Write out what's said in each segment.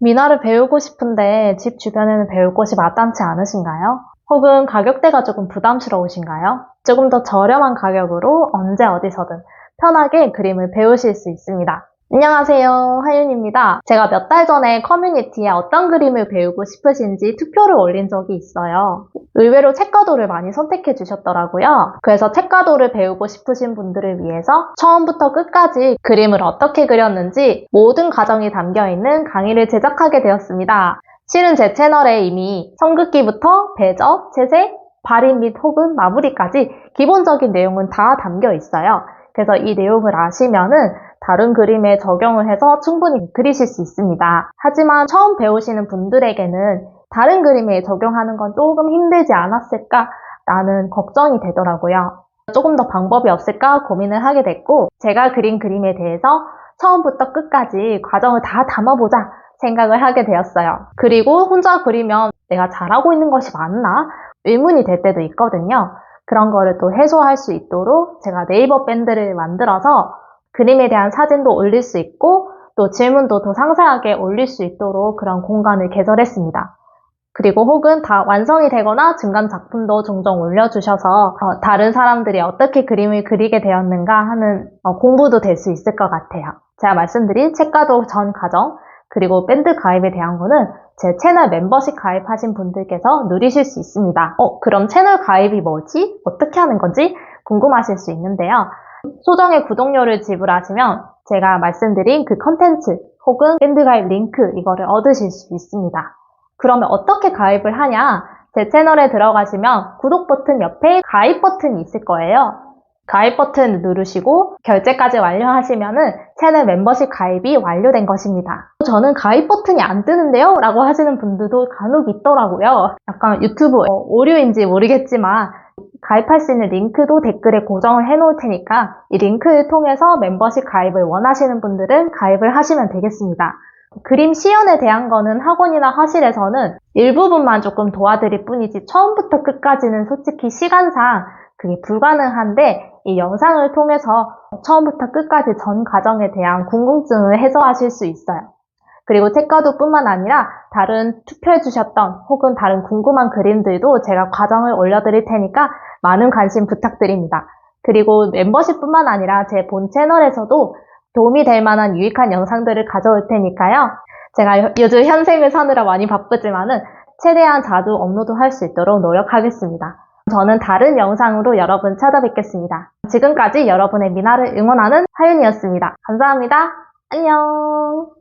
미나를 배우고 싶은데 집 주변에는 배울 곳이 마땅치 않으신가요? 혹은 가격대가 조금 부담스러우신가요? 조금 더 저렴한 가격으로 언제 어디서든 편하게 그림을 배우실 수 있습니다. 안녕하세요. 하윤입니다. 제가 몇 달 전에 커뮤니티에 어떤 그림을 배우고 싶으신지 투표를 올린 적이 있어요. 의외로 책가도를 많이 선택해 주셨더라고요. 그래서 책가도를 배우고 싶으신 분들을 위해서 처음부터 끝까지 그림을 어떻게 그렸는지 모든 과정이 담겨 있는 강의를 제작하게 되었습니다. 실은 제 채널에 이미 성긋기부터 배적, 채색, 발인 및 혹은 마무리까지 기본적인 내용은 다 담겨 있어요. 그래서 이 내용을 아시면은 다른 그림에 적용을 해서 충분히 그리실 수 있습니다. 하지만 처음 배우시는 분들에게는 다른 그림에 적용하는 건 조금 힘들지 않았을까? 라는 걱정이 되더라고요. 조금 더 방법이 없을까 고민을 하게 됐고, 제가 그린 그림에 대해서 처음부터 끝까지 과정을 다 담아보자 생각을 하게 되었어요. 그리고 혼자 그리면 내가 잘하고 있는 것이 맞나? 의문이 될 때도 있거든요. 그런 거를 또 해소할 수 있도록 제가 네이버 밴드를 만들어서 그림에 대한 사진도 올릴 수 있고 또 질문도 더 상세하게 올릴 수 있도록 그런 공간을 개설했습니다. 그리고 혹은 다 완성이 되거나 중간 작품도 종종 올려주셔서 어, 다른 사람들이 어떻게 그림을 그리게 되었는가 하는 어, 공부도 될 수 있을 것 같아요. 제가 말씀드린 책가도 전 과정 그리고 밴드 가입에 대한 거는 제 채널 멤버십 가입하신 분들께서 누리실 수 있습니다. 어, 그럼 채널 가입이 뭐지? 어떻게 하는 건지 궁금하실 수 있는데요. 소정의 구독료를 지불하시면 제가 말씀드린 그 컨텐츠 혹은 밴드 가입 링크 이거를 얻으실 수 있습니다. 그러면 어떻게 가입을 하냐? 제 채널에 들어가시면 구독 버튼 옆에 가입 버튼이 있을 거예요. 가입 버튼 누르시고 결제까지 완료하시면은 채널 멤버십 가입이 완료된 것입니다. 저는 가입 버튼이 안 뜨는데요? 라고 하시는 분들도 간혹 있더라고요. 약간 유튜브 어, 오류인지 모르겠지만 가입할 수 있는 링크도 댓글에 고정을 해 놓을 테니까 이 링크를 통해서 멤버십 가입을 원하시는 분들은 가입을 하시면 되겠습니다. 그림 시연에 대한 거는 학원이나 화실에서는 일부분만 조금 도와드릴 뿐이지 처음부터 끝까지는 솔직히 시간상 그게 불가능한데 이 영상을 통해서 처음부터 끝까지 전 과정에 대한 궁금증을 해소하실 수 있어요. 그리고 책가도뿐만 아니라 다른 투표해주셨던 혹은 다른 궁금한 그림들도 제가 과정을 올려드릴 테니까 많은 관심 부탁드립니다. 그리고 멤버십뿐만 아니라 제 본 채널에서도 도움이 될 만한 유익한 영상들을 가져올 테니까요. 제가 요- 요즘 현생을 사느라 많이 바쁘지만은 최대한 자주 업로드할 수 있도록 노력하겠습니다. 저는 다른 영상으로 여러분 찾아뵙겠습니다. 지금까지 여러분의 미나를 응원하는 하윤이었습니다. 감사합니다. 안녕.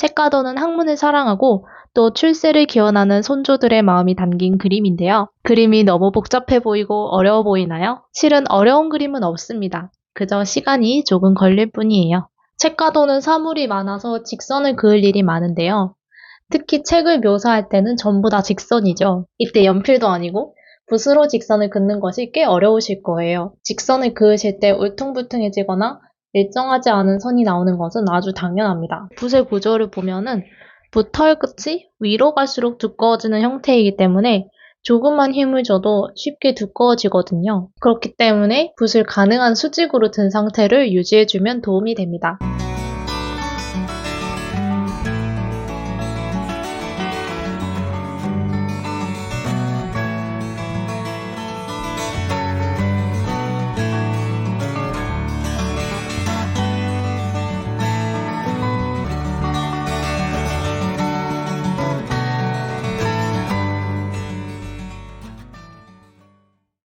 책가도는 학문을 사랑하고 또 출세를 기원하는 손조들의 마음이 담긴 그림인데요. 그림이 너무 복잡해 보이고 어려워 보이나요? 실은 어려운 그림은 없습니다. 그저 시간이 조금 걸릴 뿐이에요. 책가도는 사물이 많아서 직선을 그을 일이 많은데요. 특히 책을 묘사할 때는 전부 다 직선이죠. 이때 연필도 아니고 붓으로 직선을 긋는 것이 꽤 어려우실 거예요. 직선을 그으실 때 울퉁불퉁해지거나 일정하지 않은 선이 나오는 것은 아주 당연합니다. 붓의 구조를 보면은 붓털 끝이 위로 갈수록 두꺼워지는 형태이기 때문에 조금만 힘을 줘도 쉽게 두꺼워지거든요. 그렇기 때문에 붓을 가능한 수직으로 든 상태를 유지해주면 도움이 됩니다.